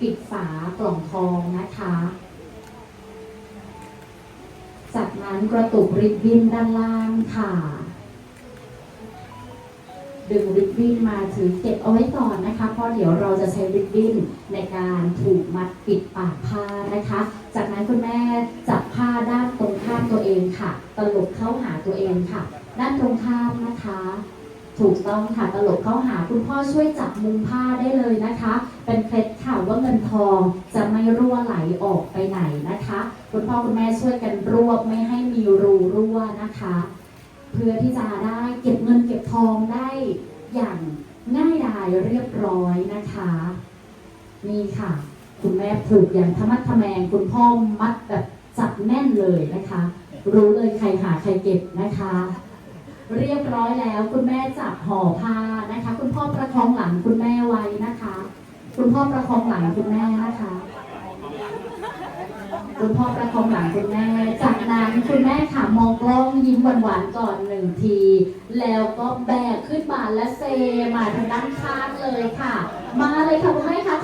ปิดฝากล่องทองนะคะ จากนั้นกระตุกริบบิ้นด้านล่างค่ะ ดึงริบบิ้นมาถือเก็บเอาไว้ก่อนนะคะ เพราะเดี๋ยวเราจะใช้ริบบิ้นในการผูกมัดปิดปากผ้านะคะ จากนั้นคุณแม่จับผ้าด้านตรงข้ามตัวเองค่ะ ตลบเข้าหาตัวเองค่ะ ด้านตรงข้ามนะคะ ถูกต้องค่ะตลบเข้าหาคุณพ่อช่วยจับมุมผ้าได้เลยนะคะ เป็นเคล็ดค่ะว่าเงินทองจะไม่รั่วไหลออกไปไหนนะคะ คุณพ่อคุณแม่ช่วยกันรวบไม่ให้มีรูรั่วนะคะ เพื่อที่จะได้เก็บเงินเก็บทองได้อย่างง่ายดายเรียบร้อยนะคะนี่ค่ะ คุณแม่ผูกอย่างธรรมัดทะแมง คุณพ่อมัดแบบจับแน่นเลยนะคะ รู้เลยใครหาใครเก็บนะคะ เรียบร้อยแล้ว ห่อผ้านะคะ คุณพ่อประคองหลังคุณแม่ไว้นะคะ คุณพ่อประคองหลังคุณแม่นะคะ คุณพ่อประคองหลังคุณแม่ จากนั้นคุณแม่ค่ะมองกล้องยิ้มหวานๆก่อนหนึ่งที แล้วก็แบกขึ้นมาและเซมาทางด้านข้างเลยค่ะ มาเลยค่ะคุณแม่คะ